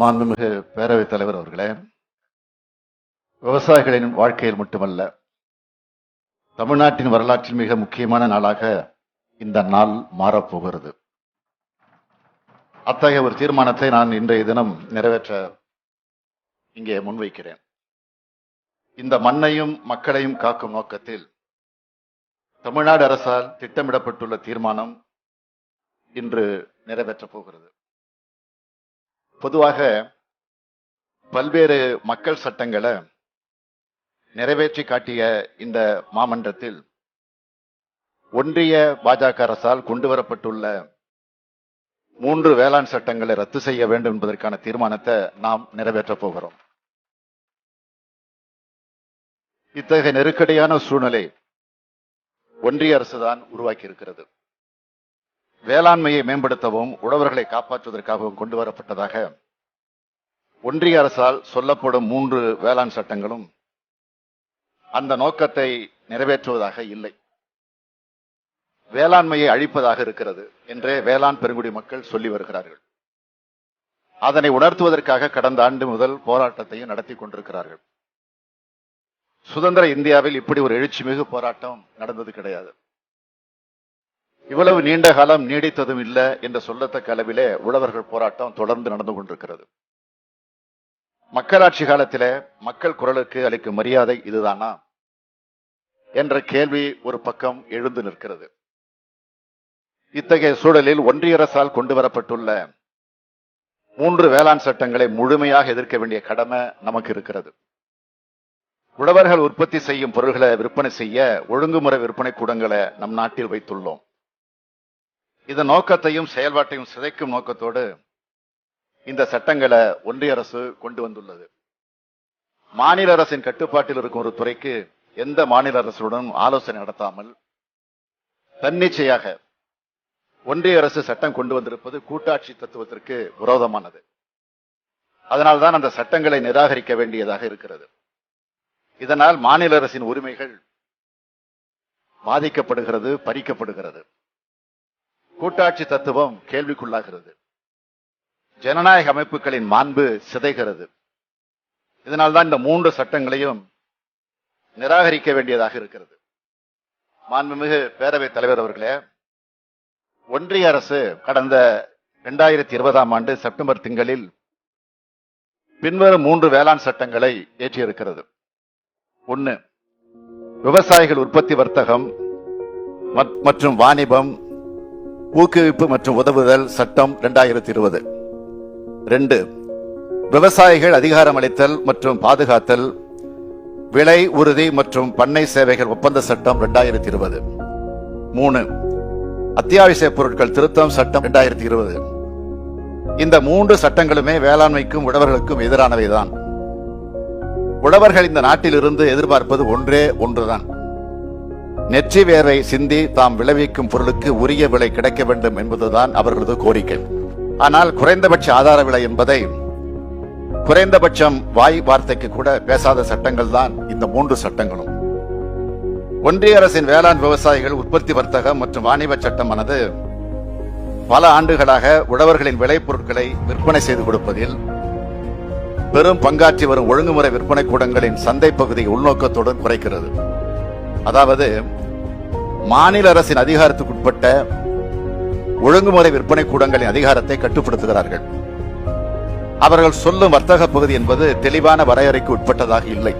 மாண்புமிகு பேரவைத் தலைவர் அவர்களே விவசாயிகளின் வாழ்க்கையில் மட்டுமல்ல தமிழ்நாட்டின் வரலாற்றில் மிக முக்கியமான நாளாக இந்த நாள் மாறப்போகிறது. அத்தகைய ஒரு தீர்மானத்தை நான் இன்றைய தினம் நிறைவேற்ற இங்கே முன்வைக்கிறேன். இந்த மண்ணையும் மக்களையும் காக்கும் நோக்கத்தில் தமிழ்நாடு அரசால் திட்டமிடப்பட்டுள்ள தீர்மானம் இன்று நிறைவேற்றப் போகிறது. பொதுவாக பல்வேறு மக்கள் சட்டங்களை நிறைவேற்றி காட்டிய இந்த மாமன்றத்தில் ஒன்றிய பாஜக அரசால் கொண்டு வரப்பட்டுள்ள மூன்று வேளாண் சட்டங்களை ரத்து செய்ய வேண்டும் என்பதற்கான தீர்மானத்தை நாம் நிறைவேற்றப் போகிறோம். இத்தகைய நெருக்கடியான சூழ்நிலை ஒன்றிய அரசுதான் உருவாக்கி இருக்கிறது வேளாண்மையை மேம்படுத்தவும் உழவர்களை காப்பாற்றுவதற்காகவும் கொண்டு வரப்பட்டதாக ஒன்றிய அரசால் சொல்லப்படும் மூன்று வேளாண் சட்டங்களும் அந்த நோக்கத்தை நிறைவேற்றுவதாக இல்லை. வேளாண்மையை அழிப்பதாக இருக்கிறது என்றே வேளாண் பெருங்குடி மக்கள் சொல்லி வருகிறார்கள். அதனை உணர்த்துவதற்காக கடந்த ஆண்டு முதல் போராட்டத்தையும் நடத்தி கொண்டிருக்கிறார்கள். சுதந்திர இந்தியாவில் இப்படி ஒரு எழுச்சிமிகு போராட்டம் நடந்தது கிடையாது. இவ்வளவு நீண்ட காலம் நீடித்ததும் இல்லை என்ற சொல்லத்தக்க அளவிலே உழவர்கள் போராட்டம் தொடர்ந்து நடந்து கொண்டிருக்கிறது. மக்களாட்சி காலத்தில் மக்கள் குரலுக்கு அளிக்கும் மரியாதை இதுதானா? என்ற கேள்வி ஒரு பக்கம் எழுந்து நிற்கிறது. இத்தகைய சூழலில் ஒன்றிய அரசால் கொண்டு வரப்பட்டுள்ள மூன்று வேளாண் சட்டங்களை முழுமையாக எதிர்க்க வேண்டிய கடமை நமக்கு இருக்கிறது. உழவர்கள் உற்பத்தி செய்யும் பொருள்களை விற்பனை செய்ய ஒழுங்குமுறை விற்பனை கூடங்களை நம் நாட்டில் வைத்துள்ளோம். இதன் நோக்கத்தையும் செயல்பாட்டையும் சிதைக்கும் நோக்கத்தோடு இந்த சட்டங்களை ஒன்றிய அரசு கொண்டு வந்துள்ளது. மாநில அரசின் கட்டுப்பாட்டில் இருக்கும் ஒரு துறைக்கு எந்த மாநில அரசுடன் ஆலோசனை நடத்தாமல் தன்னிச்சையாக ஒன்றிய அரசு சட்டம் கொண்டு வந்திருப்பது கூட்டாட்சி தத்துவத்திற்கு விரோதமானது. அதனால்தான் அந்த சட்டங்களை நிராகரிக்க வேண்டியதாக இருக்கிறது. இதனால் மாநில அரசின் உரிமைகள் பாதிக்கப்படுகிறது பறிக்கப்படுகிறது. கூட்டாட்சி தத்துவம் கேள்விக்குள்ளாகிறது. ஜனநாயக அமைப்புகளின் மாண்பு சிதைகிறது. இதனால்தான் இந்த மூன்று சட்டங்களையும் நிராகரிக்க வேண்டியதாக இருக்கிறது. மாண்புமிகு பேரவைத் தலைவர் அவர்களே ஒன்றிய அரசு கடந்த இரண்டாயிரத்தி இருபதாம் ஆண்டு செப்டம்பர் திங்களில் பின்வரும் மூன்று வேளாண் சட்டங்களை ஏற்றியிருக்கிறது. ஒன்று விவசாயிகள் உற்பத்தி வர்த்தகம் மத்- மற்றும் வாணிபம் ஊக்குவிப்பு மற்றும் உதவுதல் சட்டம் இரண்டாயிரத்தி இருபது ரெண்டு விவசாயிகள் அதிகாரமளித்தல் மற்றும் பாதுகாத்தல் விலை உறுதி மற்றும் பண்ணை சேவைகள் ஒப்பந்த சட்டம் இரண்டாயிரத்தி இருபது மூணு அத்தியாவசிய பொருட்கள் திருத்தம் சட்டம் இரண்டாயிரத்தி இருபது இந்த மூன்று சட்டங்களுமே வேளாண்மைக்கும் உழவர்களுக்கும் எதிரானவைதான். உழவர்கள் இந்த நாட்டிலிருந்து எதிர்பார்ப்பது ஒன்றே ஒன்றுதான். நெற்றி வேரை சிந்தி தாம் விளைவிக்கும் பொருளுக்கு உரிய விலை கிடைக்க வேண்டும் என்பதுதான் அவர்களது கோரிக்கை. ஆனால் குறைந்தபட்ச ஆதார விலை என்பதை குறைந்தபட்சம் வாய் வார்த்தைக்கு கூட பேசாத சட்டங்கள் தான் இந்த மூன்று சட்டங்களும். ஒன்றிய அரசின் வேளாண் விவசாயிகள் உற்பத்தி வர்த்தகம் மற்றும் வாணிப சட்டமானது பல ஆண்டுகளாக உழவர்களின் விளைபொருட்களை விற்பனை செய்து கொடுப்பதில் பெரும் பங்காற்றி வரும் ஒழுங்குமுறை விற்பனை கூடங்களின் சந்தை பகுதியை உள்நோக்கத்துடன் குறைக்கிறது. அதாவது மாநில அரசின் அதிகாரத்துக்குட்பட்ட ஒழுங்குமுறை விற்பனை கூடங்களின் அதிகாரத்தை கட்டுப்படுத்துகிறார்கள். அவர்கள் சொல்லும் வர்த்தக பகுதி என்பது தெளிவான வரையறைக்கு உட்பட்டதாக இல்லை.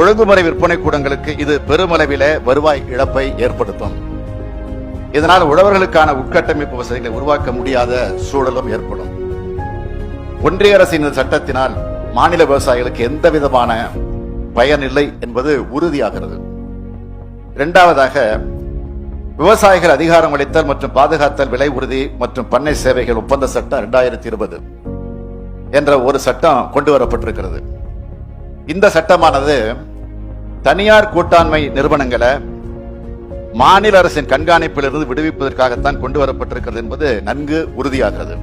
ஒழுங்குமுறை விற்பனை கூடங்களுக்கு இது பெருமளவில வருவாய் இழப்பை ஏற்படுத்தும். இதனால் உழவர்களுக்கான உட்கட்டமைப்பு வசதிகளை உருவாக்க முடியாத சூழலும் ஏற்படும். ஒன்றிய அரசின் சட்டத்தினால் மாநில விவசாயிகளுக்கு எந்த விதமான பயன் இல்லை என்பது உறுதியாகிறது. இரண்டாவதாக விவசாயிகள் அதிகாரம் அளித்தல் மற்றும் பாதுகாத்தல் விலை உறுதி மற்றும் பண்ணை சேவைகள் ஒப்பந்த சட்டம் இரண்டாயிரத்தி இருபது என்ற ஒரு சட்டம் கொண்டு வரப்பட்டிருக்கிறது இந்த சட்டமானது தனியார் கூட்டாண்மை நிறுவனங்களை மாநில அரசின் கண்காணிப்பிலிருந்து விடுவிப்பதற்காகத்தான் கொண்டு வரப்பட்டிருக்கிறது என்பது நன்கு உறுதியாகிறது.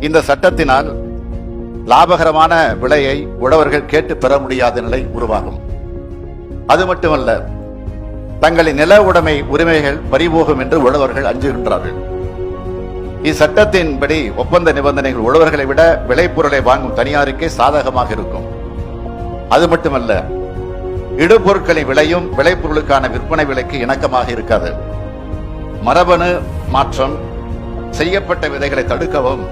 இந்த சட்டத்தினால் லாபகரமான விலையை உழவர்கள் கேட்டு பெற முடியாத நிலை உருவாகும். அது மட்டுமல்ல தங்களின் நில உடைமை உரிமைகள் பறிபோகும் என்று உழவர்கள் அஞ்சுகின்றார்கள். இச்சட்டத்தின்படி ஒப்பந்த நிபந்தனைகள் உழவர்களை விட விளைபொருளை வாங்கும் தனியாருக்கே சாதகமாக இருக்கும். அது மட்டுமல்ல இடுபொருட்களின் விலையும் விளைபொருளுக்கான விற்பனை விலைக்கு இணக்கமாக இருக்காது. மரபணு மாற்றம் செய்யப்பட்ட விதைகளை தடுக்கவும்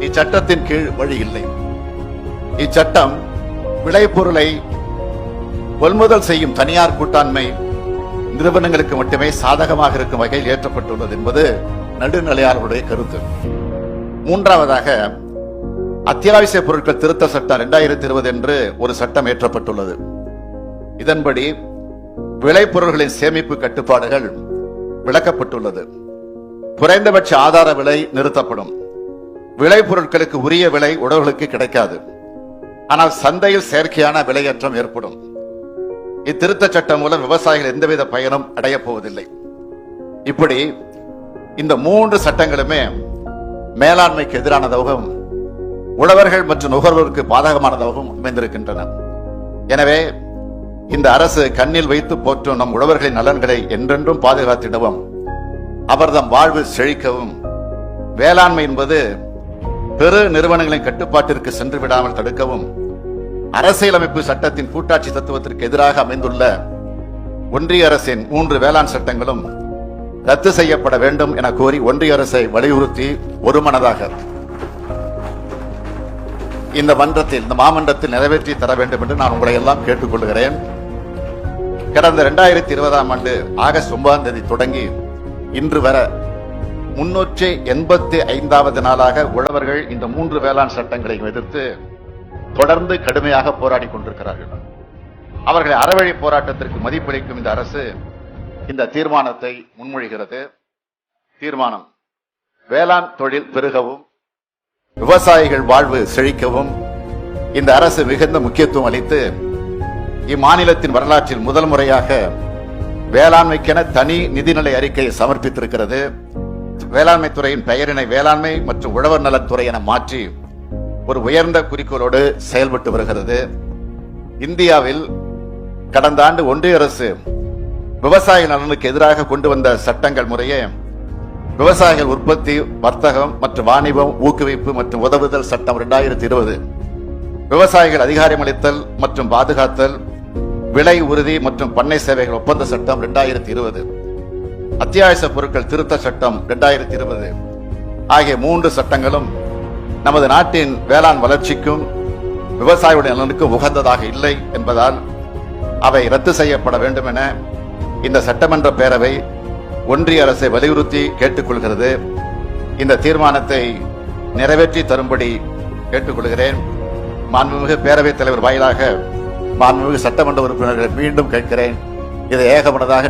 இச்சட்டத்தின் கீழ் வழி இல்லை. இச்சட்டம் விளைபொருளை கொள்முதல் செய்யும் தனியார் கூட்டாண்மை நிறுவனங்களுக்கு மட்டுமே சாதகமாக இருக்கும் வகையில் ஏற்றப்பட்டுள்ளது என்பது நடுநிலையாளருடைய கருத்து. மூன்றாவதாக அத்தியாவசிய பொருட்கள் திருத்த சட்டம் இரண்டாயிரத்தி இருபது என்று ஒரு சட்டம் ஏற்றப்பட்டுள்ளது. இதன்படி விளைபொருள்களின் சேமிப்பு கட்டுப்பாடுகள் விளக்கப்பட்டுள்ளது. குறைந்தபட்ச ஆதார விலை நிறுத்தப்படும். விளைபொருட்களுக்கு உரிய விலை உழவர்களுக்கு கிடைக்காது. ஆனால் சந்தையில் செயற்கையான விலையேற்றம் ஏற்படும். இத்திருத்த சட்டம் மூலம் விவசாயிகள் எந்தவித பயனும் அடையப் போவதில்லை. இப்படி இந்த மூன்று சட்டங்களுமே மேலாண்மைக்கு எதிரானதாகவும் உழவர்கள் மற்றும் நுகர்வோருக்கு பாதகமானதாகவும் அமைந்திருக்கின்றன. எனவே இந்த அரசு கண்ணில் வைத்து போற்றும் நம் உழவர்களின் நலன்களை என்றென்றும் பாதுகாத்திடவும் அவர்தம் வாழ்வு செழிக்கவும் வேளாண்மை என்பது பெரு நிறுவனங்களின் கட்டுப்பாட்டிற்கு சென்று விடாமல் தடுக்கவும் அரசியலமைப்பு சட்டத்தின் கூட்டாட்சி தத்துவத்திற்கு எதிராக அமைந்துள்ள ஒன்றிய அரசின் மூன்று வேளாண் சட்டங்களும் ரத்து செய்யப்பட வேண்டும் என கோரி ஒன்றிய அரசை வலியுறுத்தி ஒருமனதாக. இந்த மன்றத்தில் இந்த மாமன்றத்தில் நிறைவேற்றி தர வேண்டும் என்று நான் உங்களை எல்லாம் கேட்டுக்கொள்கிறேன். கடந்த இரண்டாயிரத்தி இருபதாம் ஆண்டு ஆகஸ்ட் ஒன்பதாம் தேதி தொடங்கி இன்று வரை முன்னூற்றி எண்பத்தி ஐந்தாவது நாளாக உழவர்கள் இந்த மூன்று வேளாண் சட்டங்களையும் எதிர்த்து தொடர்ந்து கடுமையாக போராடி கொண்டிருக்கிறார்கள். அவர்களை அறவழி போராட்டத்திற்கு மதிப்பளிக்கும் இந்த அரசு இந்த தீர்மானத்தை முன்மொழிகிறது. தீர்மானம் வேளாண் தொழில் பெருகவும் விவசாயிகள் வாழ்வு செழிக்கவும் இந்த அரசு மிகுந்த முக்கியத்துவம் அளித்து இம்மாநிலத்தின் வரலாற்றில் முதல் முறையாக வேளாண்மைக்கென தனி நிதிநிலை அறிக்கையை சமர்ப்பித்திருக்கிறது. வேளாண்மை துறையின் பெயரினை வேளாண்மை மற்றும் உழவர் நலத்துறை என மாற்றி ஒரு உயர்ந்த குறிக்கோளோடு செயல்பட்டு வருகிறது. இந்தியாவில் கடந்த ஆண்டு ஒன்றிய அரசு விவசாய நலனுக்கு எதிராக கொண்டு வந்த சட்டங்கள் முறையே விவசாயிகள் உற்பத்தி வர்த்தகம் மற்றும் வாணிபம் ஊக்குவிப்பு மற்றும் உதவுதல் சட்டம் இரண்டாயிரத்தி இருபது. விவசாயிகள் அதிகாரமளித்தல் மற்றும் பாதுகாத்தல் விலை உறுதி மற்றும் பண்ணை சேவைகள் ஒப்பந்த சட்டம் இரண்டாயிரத்தி இருபது. அத்தியாவசிய பொருட்கள் திருத்த சட்டம் இரண்டாயிரத்தி இருபது ஆகிய மூன்று சட்டங்களும் நமது நாட்டின் வேளாண் வளர்ச்சிக்கும் விவசாயிகளுடைய நலனுக்கும் உகந்ததாக இல்லை என்பதால் அவை ரத்து செய்யப்பட வேண்டும் என இந்த சட்டமன்ற பேரவை ஒன்றிய அரசை வலியுறுத்தி கேட்டுக்கொள்கிறது. இந்த தீர்மானத்தை நிறைவேற்றி தரும்படி கேட்டுக்கொள்கிறேன். மாண்புமிகு பேரவைத் தலைவர் வாயிலாக மாண்புமிகு சட்டமன்ற உறுப்பினர்களை மீண்டும் கேட்கிறேன். இதை ஏகமனதாக